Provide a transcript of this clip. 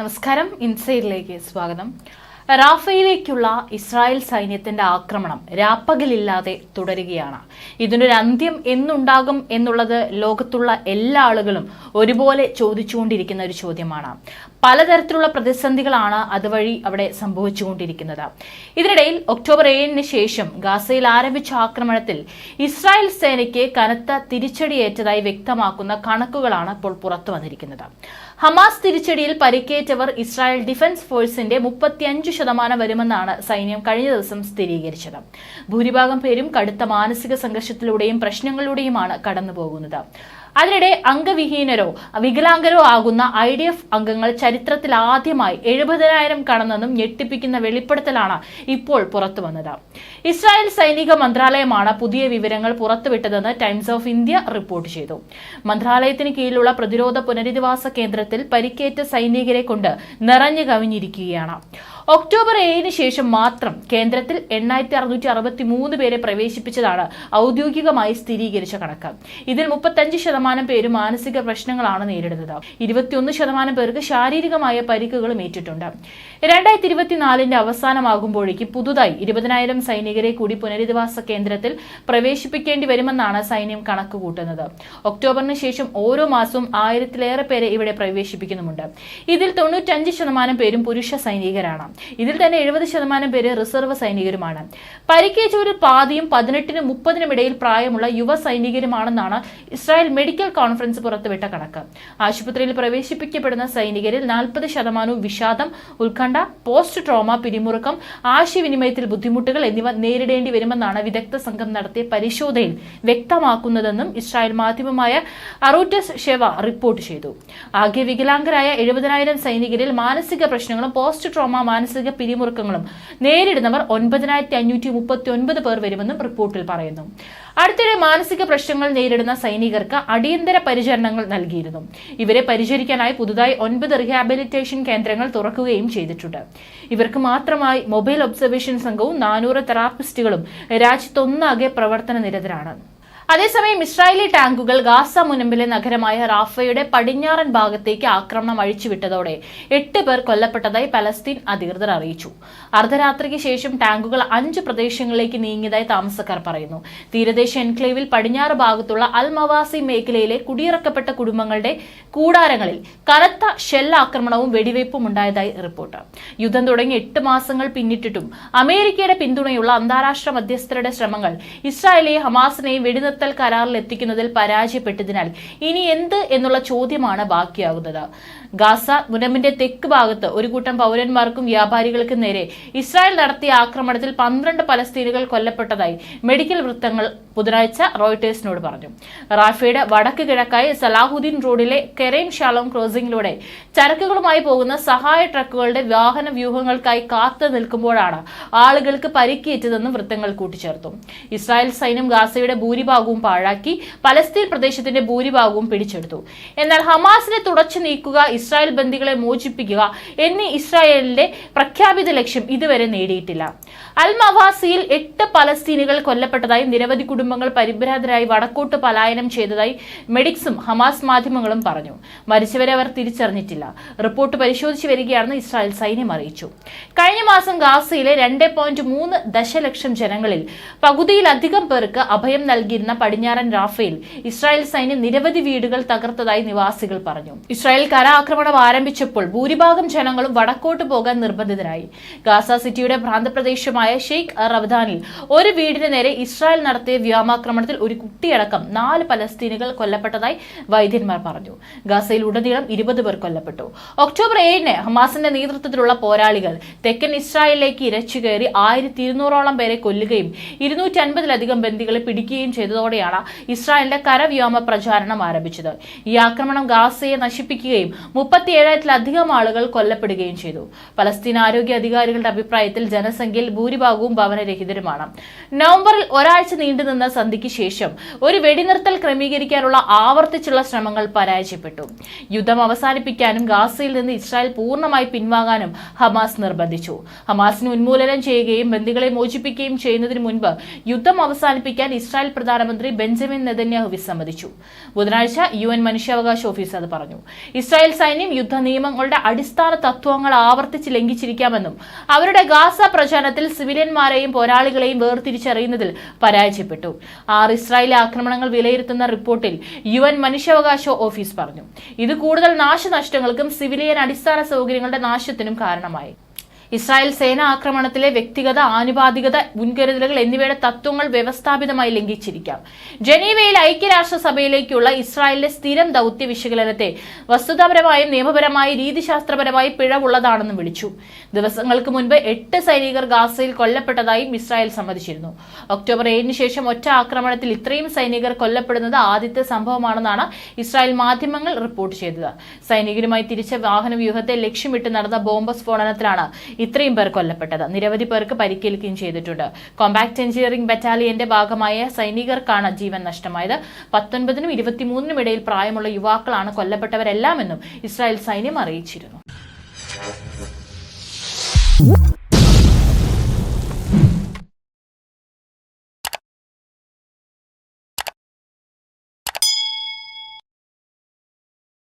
നമസ്കാരം. ഇൻസൈഡിലേക്ക് സ്വാഗതം. റാഫയിലേക്കുള്ള ഇസ്രായേൽ സൈന്യത്തിന്റെ ആക്രമണം രാപ്പകലില്ലാതെ തുടരുകയാണ്. ഇതിനൊരു അന്ത്യം എന്നുണ്ടാകും എന്നുള്ളത് ലോകത്തുള്ള എല്ലാ ആളുകളും ഒരുപോലെ ചോദിച്ചുകൊണ്ടിരിക്കുന്ന ഒരു ചോദ്യമാണ്. പലതരത്തിലുള്ള പ്രതിസന്ധികളാണ് അതുവഴി അവിടെ സംഭവിച്ചുകൊണ്ടിരിക്കുന്നത്. ഇതിനിടയിൽ ഒക്ടോബർ ഏഴിന് ശേഷം ഗാസയിൽ ആരംഭിച്ച ആക്രമണത്തിൽ ഇസ്രായേൽ സേനയ്ക്ക് കനത്ത തിരിച്ചടിയേറ്റതായി വ്യക്തമാക്കുന്ന കണക്കുകളാണ് ഇപ്പോൾ പുറത്തു വന്നിരിക്കുന്നത് ഹമാസ് തിരിച്ചടിയിൽ പരിക്കേറ്റവർ ഇസ്രായേൽ ഡിഫൻസ് ഫോഴ്സിന്റെ മുപ്പത്തിയഞ്ച് ശതമാനം വരുമെന്നാണ് സൈന്യം കഴിഞ്ഞ ദിവസം സ്ഥിരീകരിച്ചത്. ഭൂരിഭാഗം പേരും കടുത്ത മാനസിക സംഘർഷത്തിലൂടെയും പ്രശ്നങ്ങളിലൂടെയുമാണ് കടന്നുപോകുന്നത്. അതിനിടെ അംഗവിഹീനരോ വികലാംഗരോ ആകുന്ന ഐ ഡി എഫ് അംഗങ്ങൾ ചരിത്രത്തിൽ ആദ്യമായി എഴുപതിനായിരം കടന്നെന്നും ഞെട്ടിപ്പിക്കുന്ന വെളിപ്പെടുത്തലാണ് ഇപ്പോൾ പുറത്തു വന്നത്. ഇസ്രായേൽ സൈനിക മന്ത്രാലയമാണ് പുതിയ വിവരങ്ങൾ പുറത്തുവിട്ടതെന്ന് ടൈംസ് ഓഫ് ഇന്ത്യ റിപ്പോർട്ട് ചെയ്തു. മന്ത്രാലയത്തിന് കീഴിലുള്ള പ്രതിരോധ പുനരധിവാസ കേന്ദ്രത്തിൽ പരിക്കേറ്റ സൈനികരെ കൊണ്ട് നിറഞ്ഞു കവിഞ്ഞിരിക്കുകയാണ്. ഒക്ടോബർ ഏഴിന് ശേഷം മാത്രം കേന്ദ്രത്തിൽ എണ്ണായിരത്തി അറുന്നൂറ്റി അറുപത്തി മൂന്ന് പേരെ പ്രവേശിപ്പിച്ചതാണ് ഔദ്യോഗികമായി സ്ഥിരീകരിച്ച കണക്ക്. ഇതിൽ മുപ്പത്തഞ്ച് ശതമാനം പേര് മാനസിക പ്രശ്നങ്ങളാണ് നേരിടുന്നത്. ഇരുപത്തിയൊന്ന് ശതമാനം പേർക്ക് ശാരീരികമായ പരിക്കുകളും ഏറ്റിട്ടുണ്ട്. രണ്ടായിരത്തി ഇരുപത്തിനാലിന്റെ അവസാനമാകുമ്പോഴേക്ക് പുതുതായി ഇരുപതിനായിരം സൈനികരെ കൂടി പുനരധിവാസ കേന്ദ്രത്തിൽ പ്രവേശിപ്പിക്കേണ്ടി വരുമെന്നാണ് സൈന്യം കണക്ക് കൂട്ടുന്നത് ഒക്ടോബറിന് ശേഷം ഓരോ മാസവും ആയിരത്തിലേറെ പേരെ ഇവിടെ പ്രവേശിപ്പിക്കുന്നുമുണ്ട്. ഇതിൽ തൊണ്ണൂറ്റഞ്ച് ശതമാനം പേരും പുരുഷ സൈനികരാണ്. ഇതിൽ തന്നെ എഴുപത് ശതമാനം പേര് റിസർവ് സൈനികരുമാണ്. പരിക്കേറ്റവരിൽ പാതിയും പതിനെട്ടിനും മുപ്പതിനും ഇടയിൽ പ്രായമുള്ള യുവ സൈനികരുമാണെന്നാണ് ഇസ്രായേൽ മെഡിക്കൽ കോൺഫറൻസ് പുറത്തുവിട്ട കണക്ക്. ആശുപത്രിയിൽ പ്രവേശിപ്പിക്കപ്പെടുന്ന സൈനികരിൽ നാൽപ്പത് ശതമാനവും വിഷാദം ഉത്കണ്ഠ പോസ്റ്റ് ട്രോമ പിരിമുറുക്കം ആശയവിനിമയത്തിൽ ബുദ്ധിമുട്ടുകൾ എന്നിവ നേരിടേണ്ടി വരുമെന്നാണ് വിദഗ്ധ സംഘം നടത്തിയ പരിശോധനയിൽ വ്യക്തമാക്കുന്നതെന്നും ഇസ്രായേൽ മാധ്യമമായ അറൂറ്റസ് ഷെവ റിപ്പോർട്ട് ചെയ്തു. ആകെ വികലാംഗരായ എഴുപതിനായിരം സൈനികരിൽ മാനസിക പ്രശ്നങ്ങളും പോസ്റ്റ് ട്രോമ മാനസിക പിരിമുറുക്കങ്ങളും നേരിടുന്നവർ ഒൻപതിനായിരത്തി അഞ്ഞൂറ്റി മുപ്പത്തി ഒൻപത് പേർ വരുമെന്നും റിപ്പോർട്ടിൽ പറയുന്നു. അടുത്തിടെ മാനസിക പ്രശ്നങ്ങൾ നേരിടുന്ന സൈനികർക്ക് അടിയന്തര പരിചരണങ്ങൾ നൽകിയിരുന്നു. ഇവരെ പരിചരിക്കാനായി പുതുതായി ഒൻപത് റീഹാബിലിറ്റേഷൻ കേന്ദ്രങ്ങൾ തുറക്കുകയും ചെയ്തിട്ടുണ്ട്. ഇവർക്ക് മാത്രമായി മൊബൈൽ ഒബ്സർവേഷൻ സംഘവും നാനൂറ് തെറാപ്പിസ്റ്റുകളും രാജ്യത്തൊന്നാകെ പ്രവർത്തന നിരതരാണ് അതേസമയം ഇസ്രായേലി ടാങ്കുകൾ ഗാസ മുനമ്പിലെ നഗരമായ റാഫയുടെ പടിഞ്ഞാറൻ ഭാഗത്തേക്ക് ആക്രമണം അഴിച്ചുവിട്ടതോടെ എട്ട് പേർ കൊല്ലപ്പെട്ടതായി പലസ്തീൻ അധികൃതർ അറിയിച്ചു. അർദ്ധരാത്രിക്ക് ശേഷം ടാങ്കുകൾ അഞ്ച് പ്രദേശങ്ങളിലേക്ക് നീങ്ങിയതായി താമസക്കാർ പറയുന്നു. തീരദേശ എൻക്ലേവിൽ പടിഞ്ഞാറ് ഭാഗത്തുള്ള അൽമവാസി മേഖലയിലെ കുടിയിറക്കപ്പെട്ട കുടുംബങ്ങളുടെ കൂടാരങ്ങളിൽ കനത്ത ഷെല്ലാക്രമണവും വെടിവയ്പും ഉണ്ടായതായി റിപ്പോർട്ട്. യുദ്ധം തുടങ്ങി എട്ട് മാസങ്ങൾ പിന്നിട്ടിട്ടും അമേരിക്കയുടെ പിന്തുണയുള്ള അന്താരാഷ്ട്ര മധ്യസ്ഥരുടെ ശ്രമങ്ങൾ ഇസ്രായേലെയും ഹമാസിനെയും വെടിനിർത്തൽ കരാറിൽ എത്തിക്കുന്നതിൽ പരാജയപ്പെട്ടതിനാൽ ഇനി എന്ത് എന്നുള്ള ചോദ്യമാണ് ബാക്കിയാകുന്നത് ഗാസ മുനമ്പിന്റെ തെക്ക് ഭാഗത്ത് ഒരു കൂട്ടം പൗരന്മാർക്കും വ്യാപാരികൾക്കും നേരെ ഇസ്രായേൽ നടത്തിയ ആക്രമണത്തിൽ പന്ത്രണ്ട് പലസ്തീനുകൾ കൊല്ലപ്പെട്ടതായി മെഡിക്കൽ വൃത്തങ്ങൾ ബുധനാഴ്ച റോയിട്ടേഴ്സിനോട് പറഞ്ഞു. റാഫയുടെ വടക്ക് കിഴക്കായി സലാഹുദ്ദീൻ റോഡിലെ കെറൈം ഷാലോം ക്രോസിംഗിലൂടെ ചരക്കുകളുമായി പോകുന്ന സഹായ ട്രക്കുകളുടെ വാഹന വ്യൂഹങ്ങൾക്കായി കാത്തു നിൽക്കുമ്പോഴാണ് ആളുകൾക്ക് പരിക്കേറ്റതെന്നും വൃത്തങ്ങൾ കൂട്ടിച്ചേർത്തു. ഇസ്രായേൽ സൈന്യം ഗാസയുടെ ഭൂരിഭാഗവും പാഴാക്കി പലസ്തീൻ പ്രദേശത്തിന്റെ ഭൂരിഭാഗവും പിടിച്ചെടുത്തു. എന്നാൽ ഹമാസിനെ തുടച്ചു നീക്കുക ഇസ്രായേൽ ബന്ദികളെ മോചിപ്പിക്കുക എന്നീ ഇസ്രായേലിന്റെ പ്രഖ്യാപിത ലക്ഷ്യം ഇതുവരെ നേടിയിട്ടില്ല. അൽ മവാസിയിൽ എട്ട് പലസ്തീനുകൾ കൊല്ലപ്പെട്ടതായി നിരവധി കുടുംബങ്ങൾ പരിഭ്രാന്തരായി വടക്കോട്ട് പലായനം ചെയ്തതായി മെഡിക്സും ഹമാസ് മാധ്യമങ്ങളും പറഞ്ഞു. മരിച്ചവരെ അവർ തിരിച്ചറിഞ്ഞിട്ടില്ല. റിപ്പോർട്ട് പരിശോധിച്ചു വരികയാണെന്ന് ഇസ്രായേൽ സൈന്യം അറിയിച്ചു. കഴിഞ്ഞ മാസം ഗാസയിലെ രണ്ട് ദശലക്ഷം ജനങ്ങളിൽ പകുതിയിലധികം പേർക്ക് അഭയം നൽകിയിരുന്ന പടിഞ്ഞാറൻ റാഫേൽ ഇസ്രായേൽ സൈന്യം നിരവധി വീടുകൾ തകർത്തതായി നിവാസികൾ പറഞ്ഞു. ഇസ്രായേൽ കര ആക്രമണം ആരംഭിച്ചപ്പോൾ ഭൂരിഭാഗം ജനങ്ങളും വടക്കോട്ട് പോകാൻ നിർബന്ധിതരായി. ഗാസ സിറ്റിയുടെ പ്രാന്തപ്രദേശമായ ഷെയ്ഖ് റവദാനിൽ ഒരു വീടിന് നേരെ ഇസ്രായേൽ നടത്തിയ വ്യോമാക്രമണത്തിൽ ഒരു കുട്ടിയടക്കം നാല് പലസ്തീനുകൾ കൊല്ലപ്പെട്ടതായി വൈദ്യന്മാർ പറഞ്ഞു. ഗാസയിൽ ഉടനീളം ഇരുപത് പേർ കൊല്ലപ്പെട്ടു. ഒക്ടോബർ ഏഴിന് ഹമാസിന്റെ നേതൃത്വത്തിലുള്ള പോരാളികൾ തെക്കൻ ഇസ്രായേലിലേക്ക് ഇരച്ചു കയറി ആയിരത്തി ഇരുന്നൂറോളം പേരെ കൊല്ലുകയും ഇരുന്നൂറ്റി അൻപതിലധികം ബന്ദികളെ പിടിക്കുകയും ചെയ്തതോടെയാണ് ഇസ്രായേലിന്റെ കരവ്യോമ പ്രചാരണം ആരംഭിച്ചത്. ഈ ആക്രമണം ഗാസയെ നശിപ്പിക്കുകയും മുപ്പത്തിയേഴായിരത്തിലധികം ആളുകൾ കൊല്ലപ്പെടുകയും ചെയ്തു. പലസ്തീൻ ആരോഗ്യ അധികാരികളുടെ അഭിപ്രായത്തിൽ ജനസംഖ്യയിൽ ഭൂരിഭാഗവും ഭവനരഹിതരുമാണ്. നവംബറിൽ ഒരാഴ്ച നീണ്ടുനിന്ന സന്ധിക്ക് ശേഷം ഒരു വെടിനിർത്തൽ ക്രമീകരിക്കാനുള്ള ആവർത്തിച്ചുള്ള ശ്രമങ്ങൾ പരാജയപ്പെട്ടു. യുദ്ധം അവസാനിപ്പിക്കാനും ഗാസയിൽ നിന്ന് ഇസ്രായേൽ പൂർണമായി പിൻവാങ്ങാനും ഹമാസ് നിർബന്ധിച്ചു. ഹമാസിന് ഉന്മൂലനം ചെയ്യുകയും ബന്ദികളെ മോചിപ്പിക്കുകയും ചെയ്യുന്നതിന് മുൻപ് യുദ്ധം അവസാനിപ്പിക്കാൻ ഇസ്രായേൽ പ്രധാനമന്ത്രി ബെഞ്ചമിൻ നെതന്യാഹു വിസമ്മതിച്ചു ബുധനാഴ്ച യു എൻ മനുഷ്യാവകാശ ഓഫീസ് അത് പറഞ്ഞു. ഇസ്രായേൽ സൈന്യം യുദ്ധ നിയമങ്ങളുടെ അടിസ്ഥാന തത്വങ്ങൾ ആവർത്തിച്ച് ലംഘിച്ചിരിക്കാമെന്നും അവരുടെ ഗാസ പ്രചാരണത്തിൽ സിവിലിയന്മാരെയും പോരാളികളെയും വേർതിരിച്ചറിയുന്നതിൽ പരാജയപ്പെട്ടു. ആറ് ഇസ്രായേലി ആക്രമണങ്ങൾ വിലയിരുത്തുന്ന റിപ്പോർട്ടിൽ യു എൻ മനുഷ്യാവകാശ ഓഫീസ് പറഞ്ഞു. ഇത് കൂടുതൽ നാശനഷ്ടങ്ങൾക്കും സിവിലിയൻ അടിസ്ഥാന സൗകര്യങ്ങളുടെ നാശത്തിനും കാരണമായി. ഇസ്രായേൽ സേന ആക്രമണത്തിലെ വ്യക്തിഗത ആനുപാതികത മുൻകരുതലുകൾ എന്നിവയുടെ തത്വങ്ങൾ വ്യവസ്ഥാപിതമായി ലംഘിച്ചിരിക്കാം. ജനീവയിൽ ഐക്യരാഷ്ട്രസഭയിലേക്കുള്ള ഇസ്രായേലിന്റെ സ്ഥിരം ദൗത്യ വിശകലനത്തെ വസ്തുതാപരമായും നിയമപരമായും രീതിശാസ്ത്രപരമായി പിഴവുള്ളതാണെന്നും വിളിച്ചു. ദിവസങ്ങൾക്ക് മുൻപ് എട്ട് സൈനികർ ഗാസയിൽ കൊല്ലപ്പെട്ടതായും ഇസ്രായേൽ സമ്മതിച്ചിരുന്നു. ഒക്ടോബർ ഏഴിന് ശേഷം ഒറ്റ ആക്രമണത്തിൽ ഇത്രയും സൈനികർ കൊല്ലപ്പെടുന്നത് ആദ്യത്തെ സംഭവമാണെന്നാണ് ഇസ്രായേൽ മാധ്യമങ്ങൾ റിപ്പോർട്ട് ചെയ്തത്. സൈനികരുമായി തിരിച്ച വാഹന വ്യൂഹത്തെ ലക്ഷ്യമിട്ട് നടന്ന ബോംബ് സ്ഫോടനത്തിലാണ് ഇത്രയും പേർ കൊല്ലപ്പെട്ടത്. നിരവധി പേർക്ക് പരിക്കേൽക്കുകയും ചെയ്തിട്ടുണ്ട്. കോമ്പാക്ട് എഞ്ചിനീയറിംഗ് ബറ്റാലിയന്റെ ഭാഗമായ സൈനികർക്കാണ് ജീവൻ നഷ്ടമായത്. പത്തൊൻപതിനും ഇരുപത്തിമൂന്നിനും ഇടയിൽ പ്രായമുള്ള യുവാക്കളാണ് കൊല്ലപ്പെട്ടവരെല്ലാമെന്നും ഇസ്രായേൽ സൈന്യം അറിയിച്ചിരുന്നു.